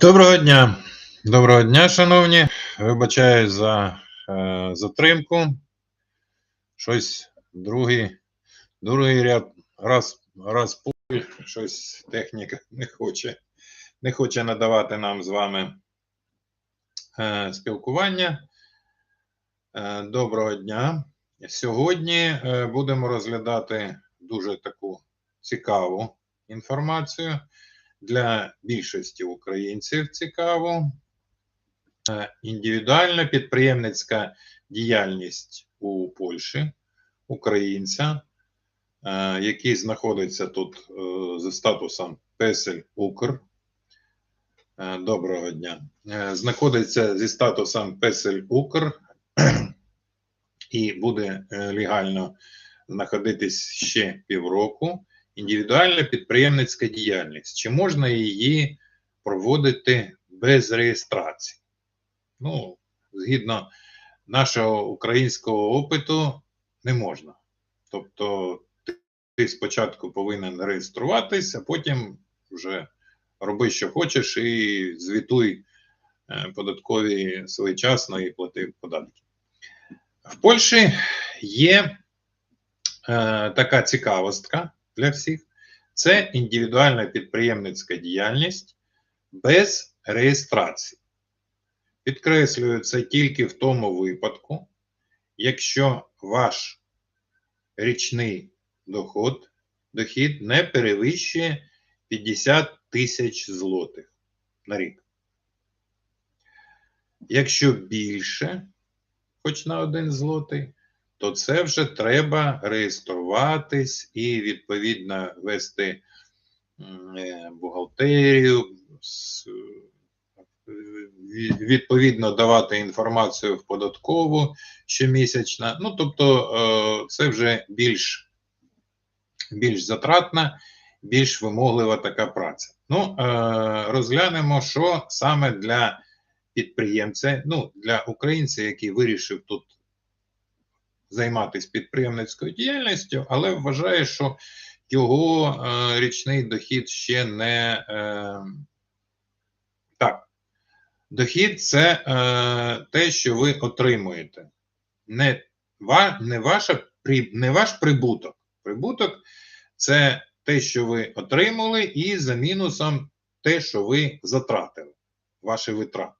Доброго дня. Доброго дня, шановні. Вибачаю за е, затримку. Щось другий, другий ряд раз, раз пуль, щось техніка не хоче, не хоче надавати нам з вами е, спілкування. Е, доброго дня. Сьогодні е, будемо розглядати дуже таку цікаву інформацію для більшості українців цікаво. Е, Індивідуальна підприємницька діяльність у Польщі українця, е, який знаходиться тут е, за статусом Песель Укр. Доброго дня. Знаходиться зі статусом Песель Укр і буде легально знаходитись ще півроку індивідуальна підприємницька діяльність. Чи можна її проводити без реєстрації? Ну, згідно нашого українського опиту, не можна. Тобто, ти, спочатку повинен реєструватись, а потім вже роби, що хочеш, і звітуй е, податкові своєчасно і плати податки. В Польщі є е, така цікавостка для всіх. Це індивідуальна підприємницька діяльність без реєстрації. Підкреслюю це тільки в тому випадку, якщо ваш річний доход, дохід не перевищує 50 тисяч злотих на рік. Якщо більше, хоч на один злотий, то це вже треба реєструватись і відповідно вести е, бухгалтерію, відповідно давати інформацію в податкову щомісячно. Ну, тобто, е, це вже більш, більш затратна, більш вимоглива така праця. Ну, е, розглянемо, що саме для підприємця, ну, для українця, який вирішив тут займатися підприємницькою діяльністю, але вважає, що його е, річний дохід ще не е, так. Дохід це е, те, що ви отримуєте. Не, ва, не, ваша, не ваш прибуток. Прибуток це те, що ви отримали, і за мінусом те, що ви затратили, ваші витрати.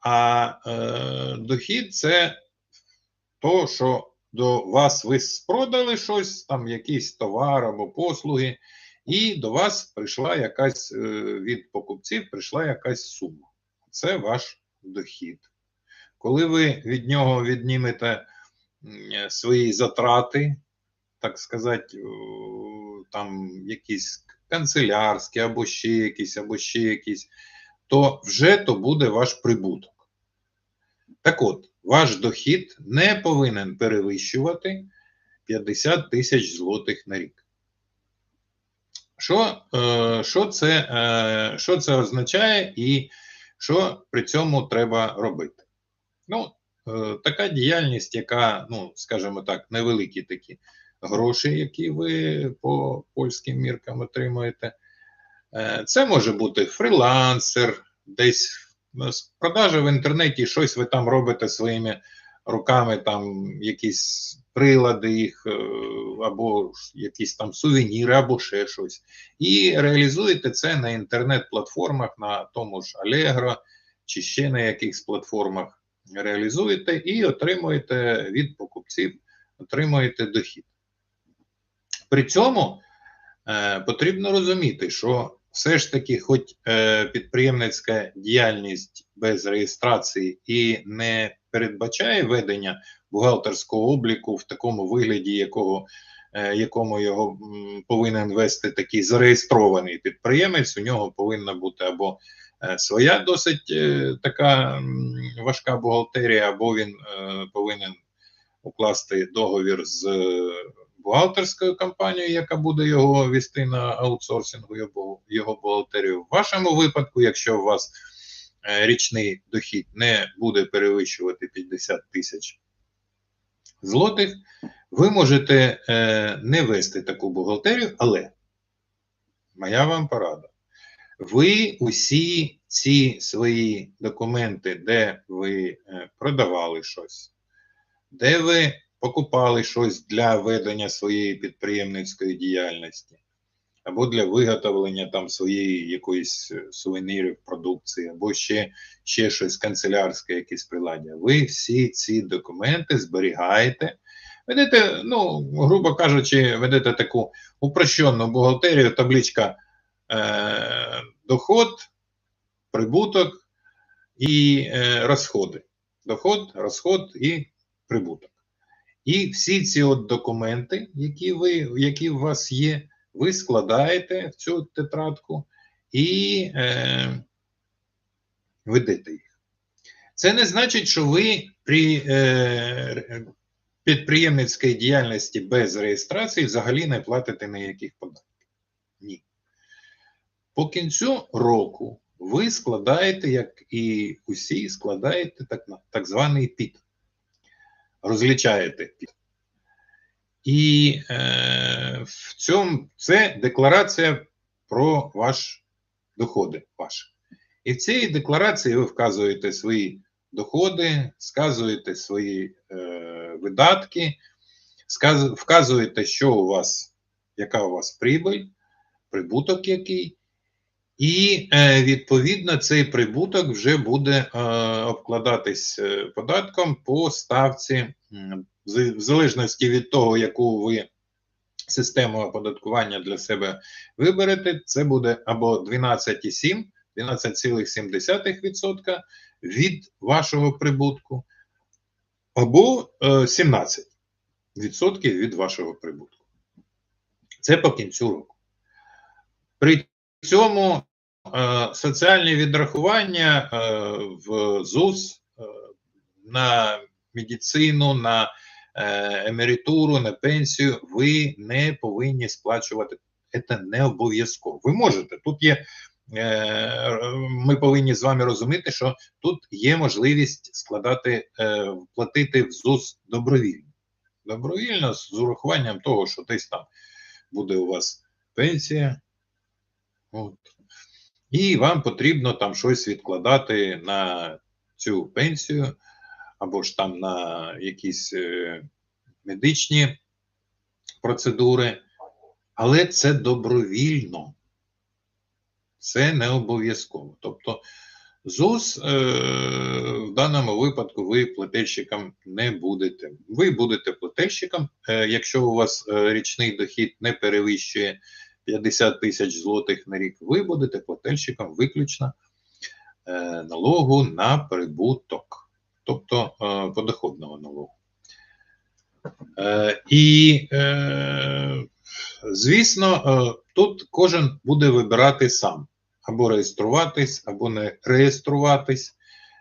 А е, дохід це то, що до вас ви продали щось, там якийсь товар або послуги, і до вас прийшла якась е, від покупців прийшла якась сума. Це ваш дохід. Коли ви від нього віднімете свої затрати, так сказати, там якісь канцелярські, або ще якісь, або ще якісь, то вже то буде ваш прибуток. Так от, ваш дохід не повинен перевищувати 50 тисяч злотих на рік. Що, е, що, це, е, що це означає і що при цьому треба робити? Ну, е, така діяльність, яка, ну, скажімо так, невеликі такі гроші, які ви по польським міркам отримуєте. Це може бути фрілансер, десь з продажі в інтернеті, щось ви там робите своїми руками, там якісь прилади їх, е, або якісь там сувеніри, або ще щось. І реалізуєте це на інтернет-платформах, на тому ж Allegro чи ще на якихось платформах реалізуєте і отримуєте від покупців, отримуєте дохід. При цьому е, потрібно розуміти, що все ж таки, хоч е, підприємницька діяльність без реєстрації і не передбачає ведення бухгалтерського обліку в такому вигляді, якого, е, якому його м, повинен вести такий зареєстрований підприємець, у нього повинна бути або е, своя досить е, така м, важка бухгалтерія, або він е, повинен укласти договір з е, бухгалтерською компанією, яка буде його вести на аутсорсингу його, його бухгалтерію. В вашому випадку, якщо у вас е, річний дохід не буде перевищувати 50 тисяч злотих, ви можете е, не вести таку бухгалтерію, але моя вам порада. Ви усі ці свої документи, де ви е, продавали щось, де ви покупали щось для ведення своєї підприємницької діяльності, або для виготовлення там своєї якоїсь е, сувенірів, продукції, або ще ще щось канцелярське, якесь приладдя. Ви всі ці документи зберігаєте. Ведете, ну, грубо кажучи, ведете таку упрощенну бухгалтерію, табличка е, доход, прибуток і е, розходи. Доход, розход і прибуток. І всі ці от документи, які ви, які у вас є, ви складаєте в цю тетрадку і е, ведете їх. Це не значить, що ви при е, підприємницькій діяльності без реєстрації взагалі не платите ніяких податків. Ні. По кінцю року ви складаєте, як і усі, складаєте так, так званий ПІТ. Розлічаєте І е, в цьому це декларація про ваш доходи. Ваш. І в цій декларації ви вказуєте свої доходи, сказуєте свої е, видатки, сказ, вказуєте, що у вас, яка у вас прибыль, прибуток який. І е, відповідно цей прибуток вже буде е, обкладатись е, податком по ставці, в залежності від того, яку ви систему оподаткування для себе виберете, це буде або 12,7, 12,7% від вашого прибутку, або 17% від вашого прибутку. Це по кінцю року. При цьому Е, соціальні відрахування е, в ЗУС е, на медицину, на емеритуру, на пенсію ви не повинні сплачувати. Це не обов'язково. Ви можете. Тут є, ми повинні з вами розуміти, що тут є можливість складати, платити в ЗУС добровільно. Добровільно з урахуванням того, що десь там буде у вас пенсія. От і вам потрібно там щось відкладати на цю пенсію, або ж там на якісь е, медичні процедури, але це добровільно, це не обов'язково. Тобто ЗУС е, в даному випадку ви плательщиком не будете. Ви будете плательщиком, е, якщо у вас е, річний дохід не перевищує 50 тисяч злотих на рік, ви будете плательщиком виключно е, налогу на прибуток, тобто е, подоходного налогу. Е, і, е, звісно, е, тут кожен буде вибирати сам або реєструватись, або не реєструватись.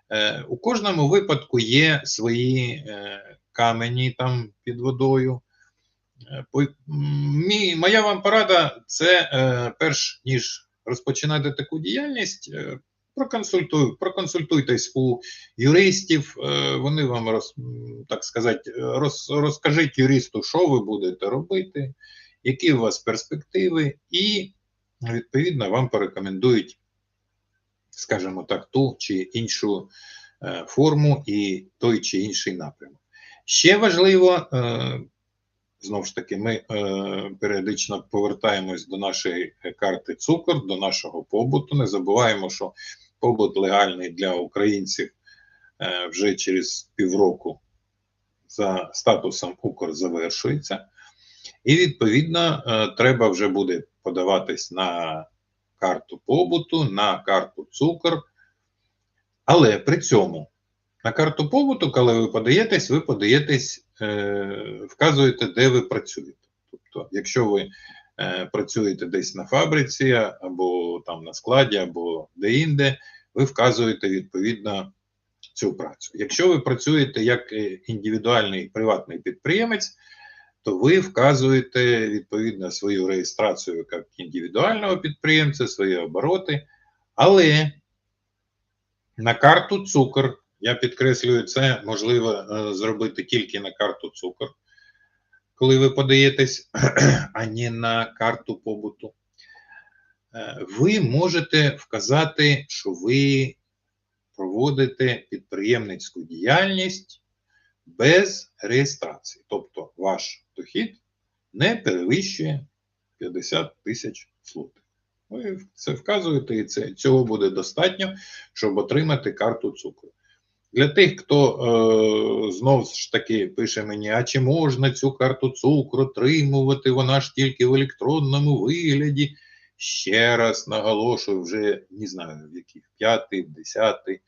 Е, у кожному випадку є свої е, камені там під водою. Е, Моя вам порада це е, перш ніж розпочинати таку діяльність, е, проконсультуй, проконсультуйтесь у юристів, вони вам роз, так сказати, роз, розкажіть юристу, що ви будете робити, які у вас перспективи, і, відповідно, вам порекомендують, скажімо так, ту чи іншу форму і той чи інший напрямок. Ще важливо Знову ж таки, ми е, періодично повертаємось до нашої карти цукор, до нашого побуту. Не забуваємо, що побут легальний для українців е, вже через півроку за статусом Укр завершується. І, відповідно, е, треба вже буде подаватись на карту побуту, на карту цукор. Але при цьому на карту побуту, коли ви подаєтесь, ви подаєтесь вказуєте, де ви працюєте. Тобто, якщо ви е, працюєте десь на фабриці, або там на складі, або де-інде, ви вказуєте відповідно цю працю. Якщо ви працюєте як е, індивідуальний приватний підприємець, то ви вказуєте відповідно свою реєстрацію як індивідуального підприємця, свої обороти, але на карту цукор я підкреслюю, це можливо е, зробити тільки на карту цукор, коли ви подаєтесь, а не на карту побуту. Е, Ви можете вказати, що ви проводите підприємницьку діяльність без реєстрації. Тобто ваш дохід не перевищує 50 тисяч злотих. Ви це вказуєте, і це, цього буде достатньо, щоб отримати карту цукру. Для тих, хто е, знову ж таки пише мені, а чи можна цю карту цукру отримувати, вона ж тільки в електронному вигляді. Ще раз наголошую, вже не знаю, в яких п'ятий, десятий.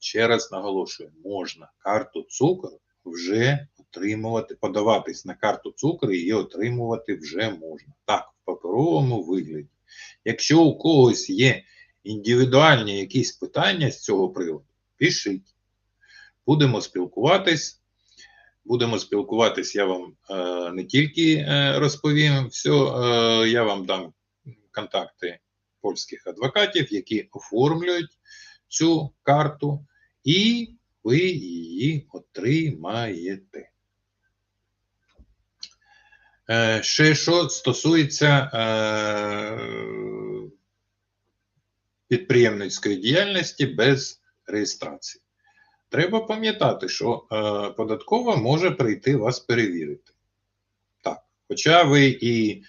Ще раз наголошую, можна карту цукру вже отримувати, подаватись на карту цукру її отримувати вже можна. Так, в паперовому вигляді. Якщо у когось є індивідуальні якісь питання з цього приводу, пишіть. Будемо спілкуватись. Будемо спілкуватись, я вам е, не тільки е, розповім все, е, я вам дам контакти польських адвокатів, які оформлюють цю карту, і ви її отримаєте. Е, ще що стосується е, підприємницької діяльності без реєстрації. Треба пам'ятати, що е, податкова може прийти вас перевірити. Так, хоча ви і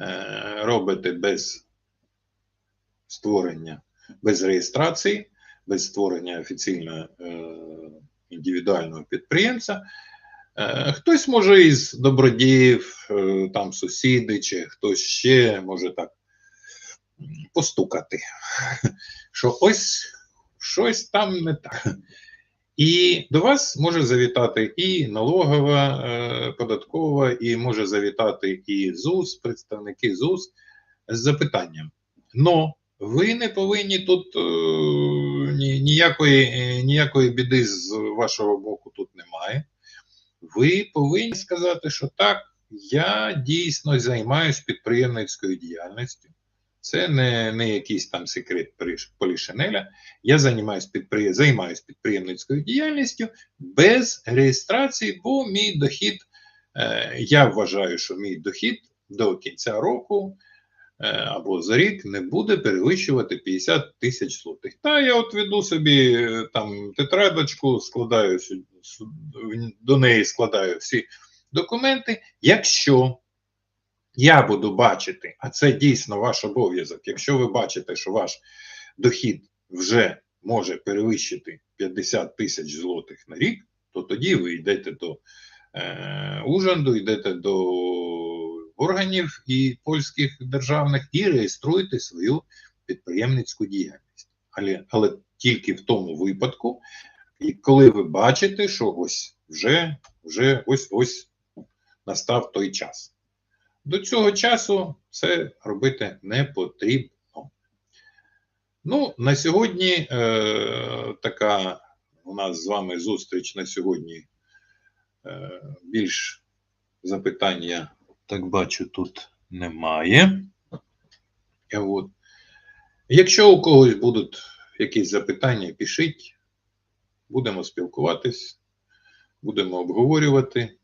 е, робите без створення, без реєстрації, без створення офіційного е, індивідуального підприємця, е, хтось може із добродіїв, е, там сусіди, чи хтось ще може так постукати, що ось щось там не так. І до вас може завітати і налогова е, податкова, і може завітати і ЗУС, представники ЗУС з запитанням. Но ви не повинні тут е, ніякої, е, ніякої біди з вашого боку тут немає. Ви повинні сказати, що так, я дійсно займаюся підприємницькою діяльністю. Це не, не якийсь там секрет Полішинеля. Я займаюся підприєм... займаюсь підприємницькою діяльністю без реєстрації, бо мій дохід, е, я вважаю, що мій дохід до кінця року е, або за рік не буде перевищувати 50 тисяч злотих. Та я от веду собі е, там тетрадочку, складаю до неї складаю всі документи. Якщо я буду бачити, а це дійсно ваш обов'язок. Якщо ви бачите, що ваш дохід вже може перевищити 50 тисяч злотих на рік, то тоді ви йдете до е, Ужанду, йдете до органів і польських державних і реєструєте свою підприємницьку діяльність. Але, але тільки в тому випадку, і коли ви бачите, що ось вже, вже ось ось настав той час. До цього часу це робити не потрібно. Ну, на сьогодні е, така у нас з вами зустріч на сьогодні. Е, більш запитань я так бачу, тут немає. Е, От. Якщо у когось будуть якісь запитання, пишіть. Будемо спілкуватись, будемо обговорювати.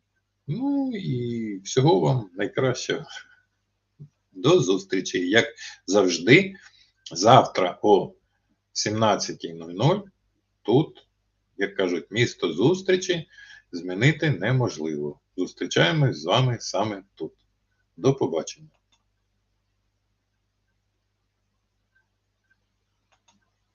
Ну і всього вам найкращого. До зустрічі, як завжди, завтра о 17.00 тут, як кажуть, місто зустрічі змінити неможливо. Зустрічаємось з вами саме тут. До побачення.